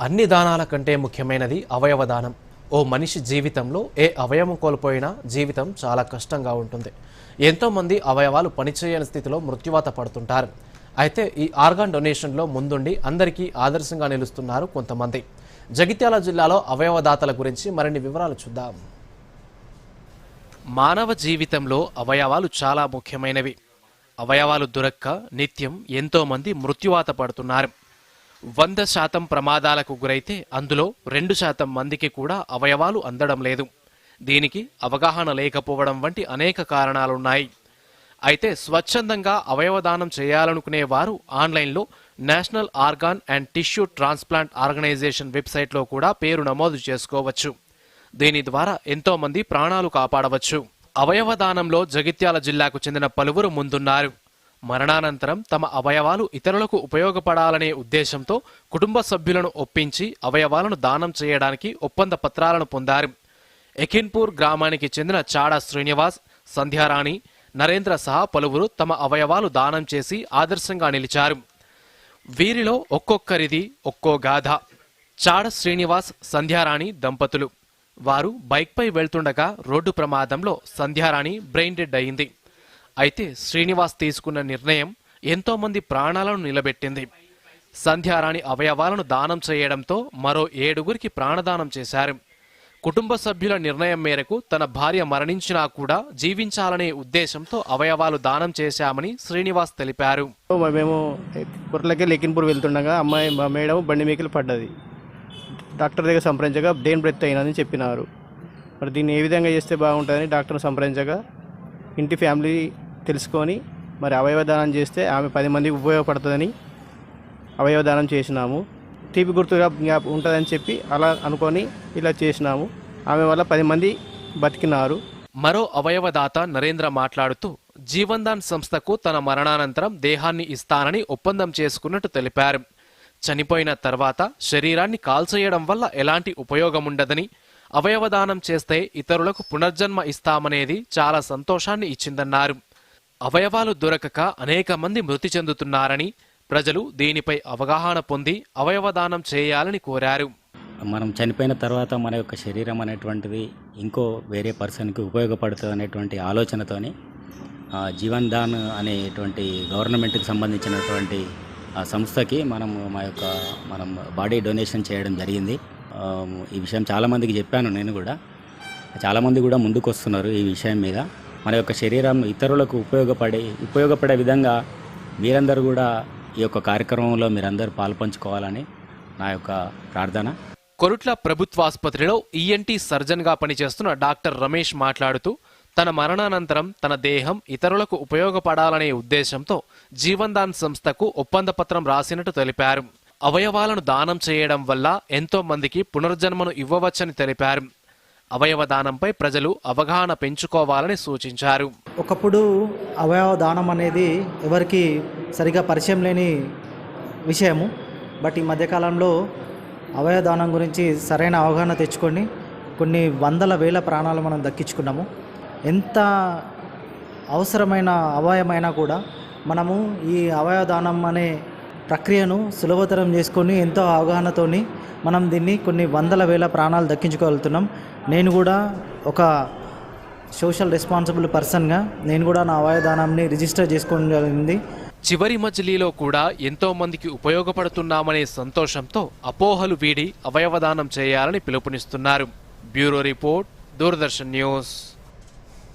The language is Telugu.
అన్ని దానాల కంటే ముఖ్యమైనది అవయవ దానం. ఓ మనిషి జీవితంలో ఏ అవయవం కోల్పోయినా జీవితం చాలా కష్టంగా ఉంటుంది. ఎంతోమంది అవయవాలు పనిచేయని స్థితిలో మృత్యువాత పడుతుంటారు. అయితే ఈ ఆర్గాన్ డొనేషన్లో ముందుండి అందరికీ ఆదర్శంగా నిలుస్తున్నారు కొంతమంది. జగిత్యాల జిల్లాలో అవయవదాతల గురించి మరిన్ని వివరాలు చూద్దాం. మానవ జీవితంలో అవయవాలు చాలా ముఖ్యమైనవి. అవయవాలు దొరక్క నిత్యం ఎంతోమంది మృత్యువాత పడుతున్నారు. వంద శాతం ప్రమాదాలకు గురైతే అందులో రెండు శాతం మందికి కూడా అవయవాలు అందడం లేదు. దీనికి అవగాహన లేకపోవడం వంటి అనేక కారణాలున్నాయి. అయితే స్వచ్ఛందంగా అవయవదానం చేయాలనుకునే వారు ఆన్లైన్లో national organ and tissue transplant organisation వెబ్సైట్లో కూడా పేరు నమోదు చేసుకోవచ్చు. దీని ద్వారా ఎంతోమంది ప్రాణాలు కాపాడవచ్చు. అవయవదానంలో జగిత్యాల జిల్లాకు చెందిన పలువురు ముందున్నారు. మరణానంతరం తమ అవయవాలు ఇతరులకు ఉపయోగపడాలనే ఉద్దేశంతో కుటుంబ సభ్యులను ఒప్పించి అవయవాలను దానం చేయడానికి ఒప్పంద పత్రాలను పొందారు. ఎకిన్పూర్ గ్రామానికి చెందిన చాడా శ్రీనివాస్ సంధ్యారాణి నరేంద్ర సహా పలువురు తమ అవయవాలు దానం చేసి ఆదర్శంగా నిలిచారు. వీరిలో ఒక్కొక్కరిది ఒక్కో గాథ. చాడ శ్రీనివాస్ సంధ్యారాణి దంపతులు. వారు బైక్పై వెళ్తుండగా రోడ్డు ప్రమాదంలో సంధ్యారాణి బ్రెయిన్ డెడ్ అయింది. అయితే శ్రీనివాస్ తీసుకున్న నిర్ణయం ఎంతోమంది ప్రాణాలను నిలబెట్టింది. సంధ్యారాణి అవయవాలను దానం చేయడంతో మరో ఏడుగురికి ప్రాణదానం చేశారు. కుటుంబ సభ్యుల నిర్ణయం మేరకు తన భార్య మరణించినా కూడా జీవించాలనే ఉద్దేశంతో అవయవాలు దానం చేశామని శ్రీనివాస్ తెలిపారు. మేము కుర్రలకే లెక్కిన్పూర్ వెళ్తుండగా అమ్మాయి మా మేడం బండి మేకలు పడ్డది. డాక్టర్ దగ్గర సంప్రదించగా దేని బ్రెత్ అయినని చెప్పినారు. మరి దీన్ని ఏ విధంగా చేస్తే బాగుంటుందని డాక్టర్ సంప్రదించగా ఇంటి ఫ్యామిలీ తెలుసుకొని మరి అవయవదానం చేస్తే ఆమె పది మందికి ఉపయోగపడుతుందని అవయవదానం చేసినాము. తీపి గుర్తుగా జ్ఞాప ఉంటుందని చెప్పి అలా అనుకొని ఇలా చేసినాము. ఆమె వల్ల పది మంది బతికినారు. మరో అవయవదాత నరేంద్ర మాట్లాడుతూ జీవన్దాన్ సంస్థకు తన మరణానంతరం దేహాన్ని ఇస్తానని ఒప్పందం చేసుకున్నట్టు తెలిపారు. చనిపోయిన తర్వాత శరీరాన్ని కాల్చేయడం వల్ల ఎలాంటి ఉపయోగం ఉండదని అవయవదానం చేస్తే ఇతరులకు పునర్జన్మ ఇస్తామనేది చాలా సంతోషాన్ని ఇచ్చిందన్నారు. అవయవాలు దొరకక అనేక మంది మృతి చెందుతున్నారని ప్రజలు దీనిపై అవగాహన పొంది అవయవదానం చేయాలని కోరారు. మనం చనిపోయిన తర్వాత మన యొక్క శరీరం అనేటువంటిది ఇంకో వేరే పర్సన్కి ఉపయోగపడుతుంది అనేటువంటి ఆలోచనతోని జీవన్ దాన్ అనేటువంటి గవర్నమెంట్కి సంబంధించినటువంటి సంస్థకి మనం మా యొక్క మనం బాడీ డొనేషన్ చేయడం జరిగింది. ఈ విషయం చాలామందికి చెప్పాను నేను కూడా. చాలామంది కూడా ముందుకు వస్తున్నారు ఈ విషయం మీద. మన యొక్క శరీరం ఇతరులకు ఉపయోగపడే ఉపయోగపడే విధంగా మీరందరూ కూడా ఈ యొక్క కార్యక్రమంలో మీరందరూ పాల్పంచుకోవాలని నా యొక్క ప్రార్థన. కొరుట్ల ప్రభుత్వాసుపత్రిలో ఈఎన్టీ సర్జన్గా పనిచేస్తున్న డాక్టర్ రమేష్ మాట్లాడుతూ తన మరణానంతరం తన దేహం ఇతరులకు ఉపయోగపడాలనే ఉద్దేశంతో జీవన్దాన్ సంస్థకు ఒప్పంద పత్రం రాసినట్టు తెలిపారు. అవయవాలను దానం చేయడం వల్ల ఎంతో మందికి పునర్జన్మను ఇవ్వవచ్చని తెలిపారు. అవయవదానంపై ప్రజలు అవగాహన పెంచుకోవాలని సూచించారు. ఒకప్పుడు అవయవదానం అనేది ఎవరికి సరిగా పరిచయం లేని విషయము. బట్ ఈ మధ్యకాలంలో అవయవదానం గురించి సరైన అవగాహన తెచ్చుకొని కొన్ని వందల వేల ప్రాణాలు మనం దక్కించుకున్నాము. ఎంత అవసరమైన అవయమైనా కూడా మనము ఈ అవయవదానం అనే ప్రక్రియను సులభతరం చేసుకొని ఎంతో అవగాహనతోని మనం దీన్ని కొన్ని వందల వేల ప్రాణాలు దక్కించుకోగలుగుతున్నాం. నేను కూడా ఒక సోషల్ రెస్పాన్సిబుల్ పర్సన్గా నేను కూడా నా అవయదానాన్ని రిజిస్టర్ చేసుకోవడం జరిగింది చివరి మజిలీలో కూడా ఎంతో మందికి ఉపయోగపడుతున్నామనే సంతోషంతో అపోహలు వీడి అవయవదానం చేయాలని పిలుపునిస్తున్నారు. Bureau report Doordarshan news.